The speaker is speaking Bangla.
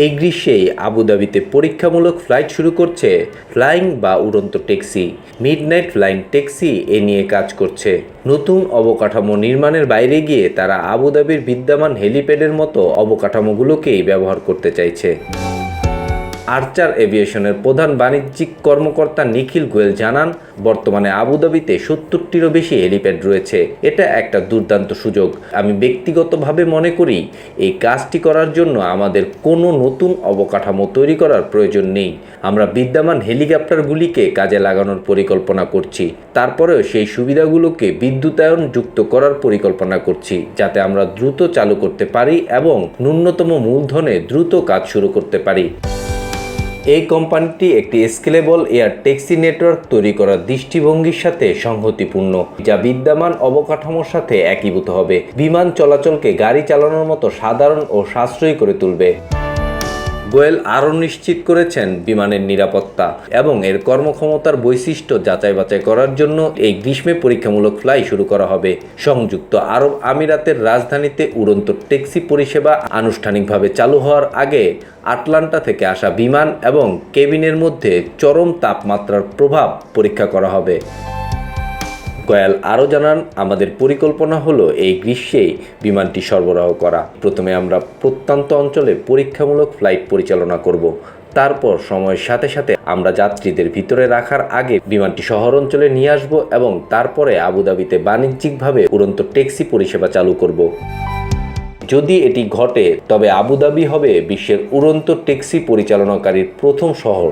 এই গ্রীষ্মেই আবুধাবিতে পরীক্ষামূলক ফ্লাইট শুরু করছে ফ্লাইং বা উড়ন্ত ট্যাক্সি। মিডনাইট ফ্লাইং ট্যাক্সি এ নিয়ে কাজ করছে। নতুন অবকাঠামো নির্মাণের বাইরে গিয়ে তারা আবুধাবির বিদ্যমান হেলিপ্যাডের মতো অবকাঠামোগুলোকেই ব্যবহার করতে চাইছে। আর্চার এভিয়েশনের প্রধান বাণিজ্যিক কর্মকর্তা নিখিল গোয়েল জানান, বর্তমানে আবুধাবিতে সত্তরটিরও বেশি হেলিপ্যাড রয়েছে। এটা একটা দুর্দান্ত সুযোগ। আমি ব্যক্তিগতভাবে মনে করি, এই কাজটি করার জন্য আমাদের কোনো নতুন অবকাঠামো তৈরি করার প্রয়োজন নেই। আমরা বিদ্যমান হেলিকপ্টারগুলিকে কাজে লাগানোর পরিকল্পনা করছি। তারপরেও সেই সুবিধাগুলোকে বিদ্যুতায়ন যুক্ত করার পরিকল্পনা করছি, যাতে আমরা দ্রুত চালু করতে পারি এবং ন্যূনতম মূলধনে দ্রুত কাজ শুরু করতে পারি। এই কোম্পানিটি একটি স্কেলেবল এয়ার ট্যাক্সি নেটওয়ার্ক তৈরি করার দৃষ্টিভঙ্গির সাথে সংহতিপূর্ণ, যা বিদ্যমান অবকাঠামোর সাথে একীভূত হবে। বিমান চলাচলকে গাড়ি চালানোর মতো সাধারণ ও সাশ্রয়ী করে তুলবে। গোয়েল আরও নিশ্চিত করেছেন বিমানের নিরাপত্তা এবং এর কর্মক্ষমতার বৈশিষ্ট্য যাচাই বাছাই করার জন্য এই গ্রীষ্মে পরীক্ষামূলক ফ্লাই শুরু করা হবে। সংযুক্ত আরব আমিরাতের রাজধানীতে উড়ন্ত ট্যাক্সি পরিষেবা আনুষ্ঠানিকভাবে চালু হওয়ার আগে আটলান্টা থেকে আসা বিমান এবং কেবিনের মধ্যে চরম তাপমাত্রার প্রভাব পরীক্ষা করা হবে। গোয়াল আরও জানান, আমাদের পরিকল্পনা হলো এই গ্রীষ্মেই বিমানটি সরবরাহ করা। প্রথমে আমরা প্রত্যন্ত অঞ্চলে পরীক্ষামূলক ফ্লাইট পরিচালনা করব। তারপর সময়ের সাথে সাথে আমরা যাত্রীদের ভিতরে রাখার আগে বিমানটি শহর অঞ্চলে নিয়ে আসব এবং তারপরে আবুধাবিতে বাণিজ্যিকভাবে উড়ন্ত ট্যাক্সি পরিষেবা চালু করব। যদি এটি ঘটে, তবে আবুধাবি হবে বিশ্বের উড়ন্ত ট্যাক্সি পরিচালনাকারীর প্রথম শহর।